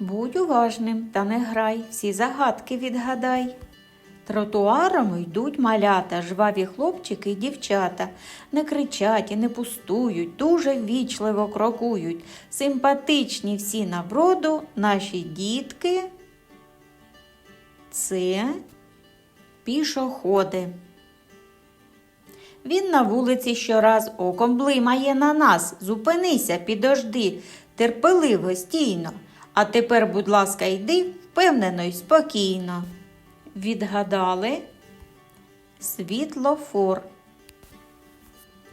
Будь уважним та не грай, всі загадки відгадай. Тротуарами йдуть малята, жваві хлопчики й дівчата. Не кричать і не пустують, дуже ввічливо крокують. Симпатичні всі на броду, наші дітки. Це пішоходи. Він на вулиці щораз оком блимає на нас. Зупинися, підожди, терпеливо, стійно. А тепер, будь ласка, йди впевнено й спокійно. Відгадали світлофор.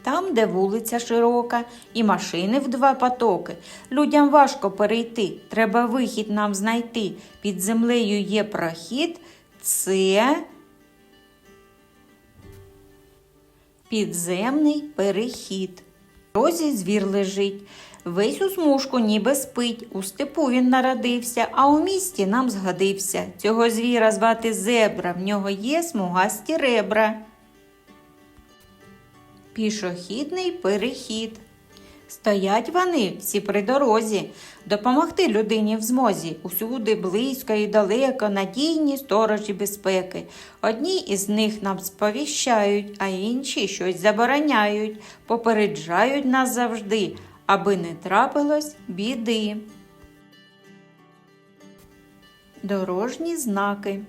Там, де вулиця широка, і машини в два потоки. Людям важко перейти, треба вихід нам знайти. Під землею є прохід, це підземний перехід. В розі звір лежить, весь у смужку ніби спить. У степу він народився, а у місті нам згадився. Цього звіра звати зебра, в нього є смугасті ребра. Пішохідний перехід. Стоять вони всі при дорозі, допомогти людині в змозі, усюди близько і далеко надійні сторожі безпеки. Одні із них нам сповіщають, а інші щось забороняють, попереджають нас завжди, аби не трапилось біди. Дорожні знаки.